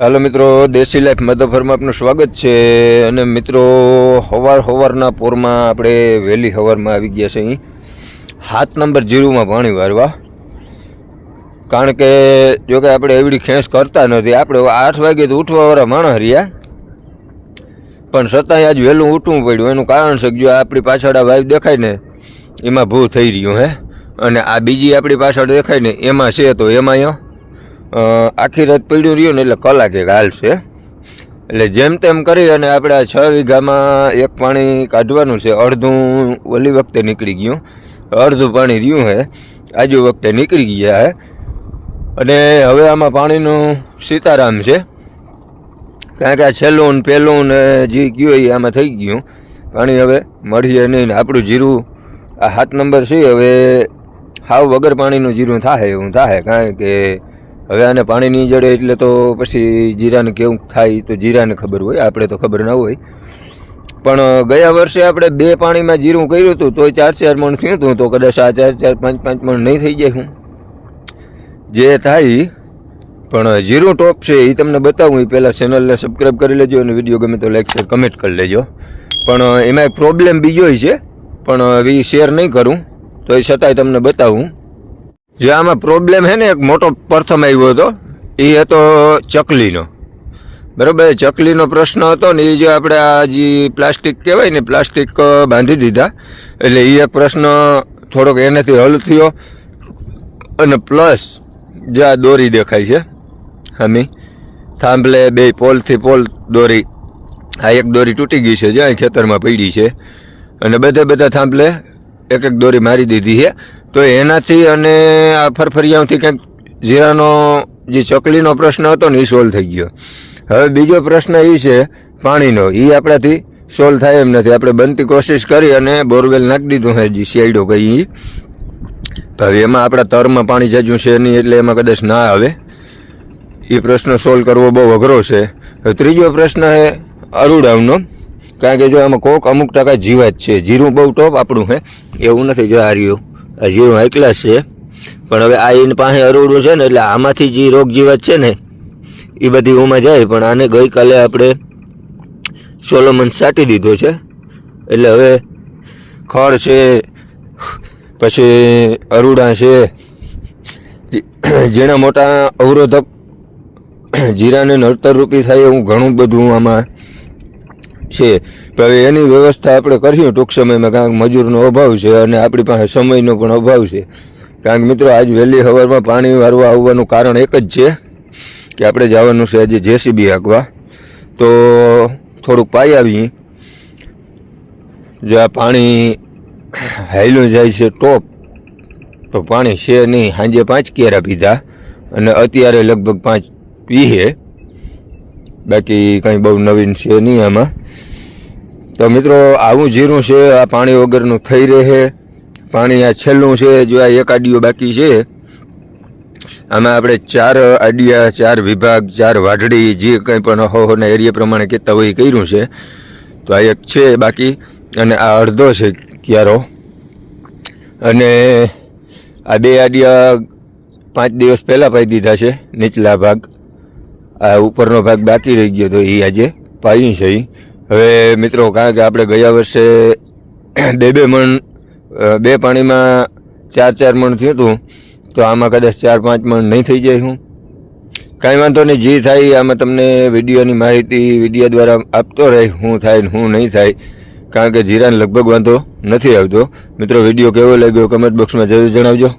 હાલો મિત્રો, દેશી લાઈફ મધફરમાં આપનું સ્વાગત છે અને મિત્રો, હવાર હવારના પોરમાં આપણે વહેલી હવારમાં આવી ગયા છે અહીં. હાથ નંબર જીરુમાં પાણી વારવા. કારણ કે જો કે આપણે એવડી ખેંચ કરતા નથી. આપણે આઠ વાગે તો ઉઠવાવાળા માણસ રહ્યા. પણ છતાંય આજ વહેલું ઉઠવું પડ્યું. એનું કારણ છે કે જો આપણી પાછળ આ વાઈફ દેખાય ને, એમાં ભૂ થઈ રહ્યું હે. અને આ બીજી આપણી પાછળ દેખાય ને, એમાં છે તો એમાં અહીંયા. આખી રાત પડ્યું રહ્યું ને એટલે કલાક હાલશે એટલે જેમ તેમ કરી અને આપણે આ છ વીઘામાં એક પાણી કાઢવાનું છે. અડધું ઓલી વખતે નીકળી ગયું. અડધું પાણી રહ્યું હે આજુ વખતે નીકળી ગયા હે અને હવે આમાં પાણીનું સીતારામ છે. કારણ કે આ છેલ્લું ને પહેલું ને જે ગયું એ આમાં થઈ ગયું. પાણી હવે મળીએ નહીં ને આપણું જીરું, આ સાત નંબર છે, હવે હાવ વગર પાણીનું જીરું થાય એવું થાય કારણ કે હવે આને પાણી નહીં જડે એટલે તો પછી જીરાને કેવું થાય તો જીરાને ખબર હોય, આપણે તો ખબર ના હોય. પણ ગયા વર્ષે આપણે બે પાણીમાં જીરું કર્યું હતું તો ચાર ચાર મણ થયું હતું, તો કદાચ આ ચાર ચાર પાંચ પાંચ મણ નહીં થઈ જાય હું. જે થાય, પણ જીરું ટોપ છે એ તમને બતાવું એ પહેલાં ચેનલને સબસ્ક્રાઈબ કરી લેજો અને વીડિયો ગમે તો લાઈક શેર કમેન્ટ કરી લેજો. પણ એમાં એક પ્રોબ્લેમ બીજો છે, પણ એ શેર નહીં કરું તો એ છતાંય તમને બતાવું. જે આમાં પ્રોબ્લેમ છે ને, એક મોટો પ્રથમ આવ્યો હતો એ હતો ચકલીનો. બરાબર, ચકલીનો પ્રશ્ન હતો ને એ જે આપણે આ જે પ્લાસ્ટિક કહેવાય ને, પ્લાસ્ટિક બાંધી દીધા, એટલે એ એક પ્રશ્ન થોડોક એનાથી હલ થયો. અને પ્લસ જે આ દોરી દેખાય છે, હમી, થાંભલે બે પોલથી પોલ દોરી, આ એક દોરી તૂટી ગઈ છે જ્યાં ખેતરમાં પડી છે. અને બધે બધા થાંભલે એક એક દોરી મારી દીધી છે. તો એનાથી અને આ ફરફરિયાઓથી કંઈક જીરાનો, જે ચકલીનો પ્રશ્ન હતો ને એ સોલ્વ થઈ ગયો. હવે બીજો પ્રશ્ન એ છે, પાણીનો. એ આપણાથી સોલ્વ થાય એમ નથી. આપણે બનતી કોશિશ કરી અને બોરવેલ નાખી દીધું છે જે શેડો કઈ હવે એમાં આપણા તરમાં પાણી જજું છે નહીં એટલે એમાં કદાચ ના આવે. એ પ્રશ્ન સોલ્વ કરવો બહુ અઘરો છે. ત્રીજો પ્રશ્ન છે અરુડાવનો. કારણ કે જો આમાં કોક અમુક ટકા જીવાત છે. જીરું બહુ ટોપ આપણું છે એવું નથી, જો આ જીરું ક્લાસ છે. પણ હવે આ એની પાસે અરુડું છે ને, એટલે આમાંથી જે રોગ જીવાત છે ને, એ બધી ઉમાં જાય. પણ આને ગઈકાલે આપણે સોલોમન સાટી દીધો છે. એટલે હવે ખડ છે, પછી અરુડા છે, જેના મોટા અવરોધક જીરાને નડતરરૂપી થાય એવું ઘણું બધું આમાં છે. હવે એની વ્યવસ્થા આપણે કરીશું. ટૂંક સમયમાં કારણ કે મજૂરનો અભાવ છે અને આપણી પાસે સમયનો પણ અભાવ છે. કારણ કે મિત્રો, આજ વહેલી સવારમાં પાણી વારવા આવવાનું કારણ એક જ છે કે આપણે જવાનું છે આજે જેસીબી હાંકવા. તો થોડુંક પાઈ આવીએ. જો આ પાણી હાઈલું જાય છે ટોપ, તો પાણી છે નહીં. સાંજે પાંચ કેરા પીધા અને અત્યારે લગભગ પાંચ પીએ. બાકી કંઈ બહુ નવીન છે નહીં આમાં. તો મિત્રો, આવું જીરું છે, આ પાણી વગરનું થઈ રહે. પાણી આ છેલ્લું છે, જો આ એક આડીઓ બાકી છે. આમાં આપણે ચાર આડિયા, ચાર વિભાગ, ચાર વાઢડી, જે કંઈ પણ હોના એરિયા પ્રમાણે કહેતા હોય કર્યું છે. તો આ એક છે બાકી, અને આ અડધો છે ક્યારો. અને આ બે આડિયા પાંચ દિવસ પહેલાં પાઈ દીધા છે, નીચલા ભાગ. આ ઉપરનો ભાગ બાકી રહી ગયો તો એ આજે પાયું છે એ હવે મિત્રો, કારણ કે આપણે ગયા વર્ષે બે બે મણ બે પાણીમાં ચાર ચાર મણ થયું હતું, તો આમાં કદાચ ચાર પાંચ મણ નહીં થઈ જાય હું. કાંઈ વાંધો નહીં, જે થાય આમાં તમને વિડીયોની માહિતી વીડિયો દ્વારા આપતો રહે, હું થાય શું નહીં થાય, કારણ કે જીરાને લગભગ વાંધો નથી આવતો. મિત્રો, વીડિયો કેવો લાગ્યો? કમેન્ટ બોક્સમાં જરૂર જણાવજો.